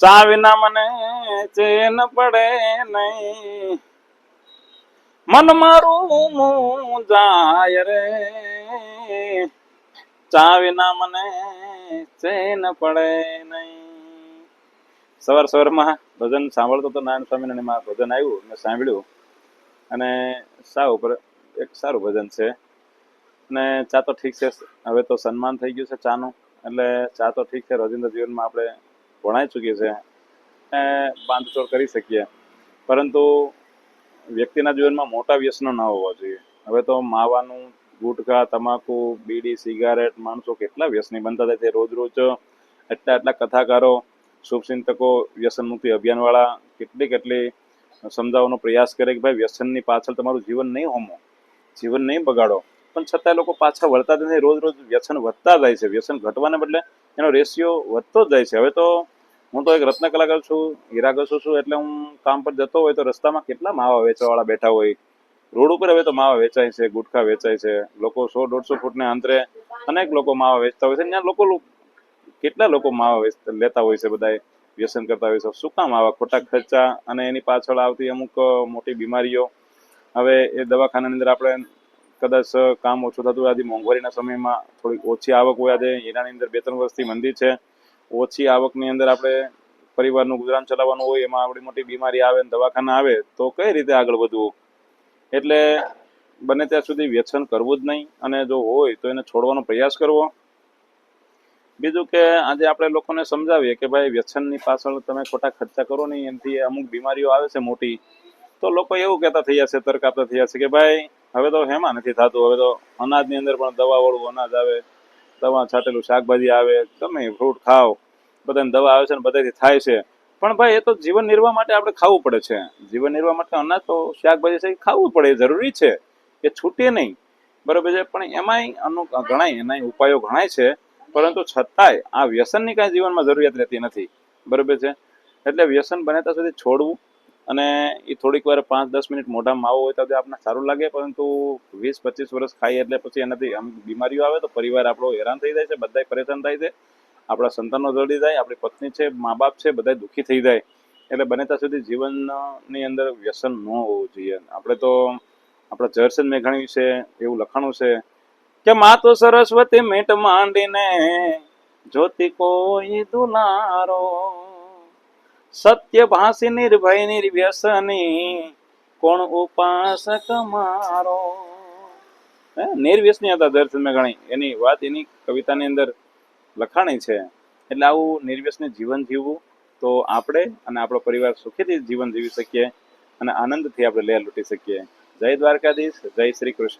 ચા વિના મને ચેન પડે નહીં. મન મારું મું જાય રે. ચા વિના મને ચેન પડે નહીં. સવાર સવારમાં ભજન સાંભળતો તો નારાયણ સ્વામિનારાયણમાં ભજન આવ્યું, મેં સાંભળ્યું. અને સા ઉપર એક સારું ભજન છે. અને ચા તો ઠીક છે, હવે તો સન્માન થઈ ગયું છે ચાનું. એટલે ચા તો ઠીક છે, રોજિંદા જીવનમાં આપણે ભણાઈ ચૂકીએ છે એ બાંધછોડ કરી શકીએ. પરંતુ વ્યક્તિના જીવનમાં મોટા વ્યસનો ના હોવા જોઈએ. હવે તો માવાનું, ગુટખા, તમાકુ, બીડી, સિગારેટ, માણસો કેટલા વ્યસની બનતા થાય છે. રોજ રોજ એટલા એટલા કથાકારો, શુભચિંતકો વ્યસન મુક્તિ અભિયાનવાળા કેટલી કેટલી સમજાવવાનો પ્રયાસ કરે કે ભાઈ, વ્યસનની પાછળ તમારું જીવન નહીં હોમો. જીવન નહીં બગાડો. પણ છતાંય લોકો પાછા વળતા જ નથી. રોજ રોજ વ્યસન વધતા જાય છે. વ્યસન ઘટવાને બદલે એનો રેશિયો વધતો જ જાય છે. હવે તો હું તો એક રત્ન કલાકાર છું હીરા ઘસું છું, એટલે હું કામ પર જતો હોય તો રસ્તામાં કેટલા માવા વેચવાવાળા બેઠા હોય. રોડ ઉપર હવે તો માવા વેચાય છે, ગુટખા વેચાય છે, લોકો સો દોઢસો ફૂટને અંતરે અનેક લોકો માવા વેચતા હોય છે. ત્યાં લોકો કેટલા લોકો માવા લેતા હોય છે બધાએ વ્યસન કરતા હોય છે. શું કામ આવા ખોટા ખર્ચા અને એની પાછળ આવતી અમુક મોટી બીમારીઓ? હવે એ દવાખાનાની અંદર આપણે કદાચ કામ ઓછું થતું હોય, આજે મોંઘવારીના સમયમાં થોડીક ઓછી આવક હોય, આજે હીરાની અંદર બે ત્રણ વર્ષથી મંદી છે. ઓછી આવકની અંદર આપણે પરિવારનું ગુજરાન ચલાવવાનું હોય, એમાં આપણી મોટી બીમારી આવે ને દવાખાના આવે, તો કઈ રીતે આગળ વધવું? એટલે બને ત્યાં સુધી વ્યસન કરવું જ નહીં, અને જો હોય તો એને છોડવાનો પ્રયાસ કરવો. બીજું કે આજે આપણે લોકોને સમજાવીએ કે ભાઈ, વ્યસનની પાછળ તમે ખોટા ખર્ચા કરો નહીં, એનાથી અમુક બીમારીઓ આવે છે મોટી. તો લોકો એવું કહેતા થયા છે, તર્ક આપતા થયા છે કે ભાઈ, હવે તો હેમાં નથી થતું, હવે તો અનાજની અંદર પણ દવા વાળું અનાજ આવે. દવા છાંટેલું શાકભાજી આવે, તમે ફ્રૂટ ખાઓ, બધાને દવા આવે છે ને બધાથી થાય છે. પણ ભાઈ, એ તો જીવન નિર્વાહ માટે આપણે ખાવું પડે છે. જીવન નિર્વાહ માટે અનાજ તો શાકભાજી છે ખાવું પડે જરૂરી છે. એ છૂટે નહીં. બરોબર છે? પણ એમાંય અનુ, ઘણાય એના ઉપાયો ઘણાય છે. પરંતુ છતાંય આ વ્યસનની કાંઈ જીવનમાં જરૂરિયાત રહેતી નથી. બરોબર છે? એટલે વ્યસન બને ત્યાં સુધી છોડવું અને એ થોડીક વાર પાંચ દસ મિનિટ મોઢામાં માવો હોય તો આપણને સારું લાગે, પરંતુ વીસ પચીસ વર્ષ ખાઈએ એટલે પછી એનાથી આમ બીમારીઓ આવે તો પરિવાર આપણો હેરાન થઈ જાય છે, બધાય પરેશાન થાય છે. આપણા સંતાનો જલ્દી જાય, આપણી પત્ની છે મા બાપ છે બધા દુઃખી થઈ જાય. એટલે બને ત્યાં સુધી જીવનની અંદર વ્યસન ન હોવું જોઈએ. આપણે તો આપણા ઝરસન મેઘાણી વિશે એવું લખાણું છે કે મા તો સરસ્વતી મેટ માંડીને, જ્યોતિ કોઈ દુલારો સત્ય ભાસી નિર્ભય નિર્વ્યસની કોણ ઉપાસક મારો? નિર્વ્યસની હતા દર્શન ગણી. એની વાત એની કવિતાની અંદર લખાણી છે. એટલે આવું નિર્વ્યસને જીવન જીવવું તો આપણે અને આપણો પરિવાર સુખીથી જીવન જીવી શકીએ અને આનંદથી આપણે લે લૂંટી શકીએ. જય દ્વારકાધીશ, જય શ્રી કૃષ્ણ.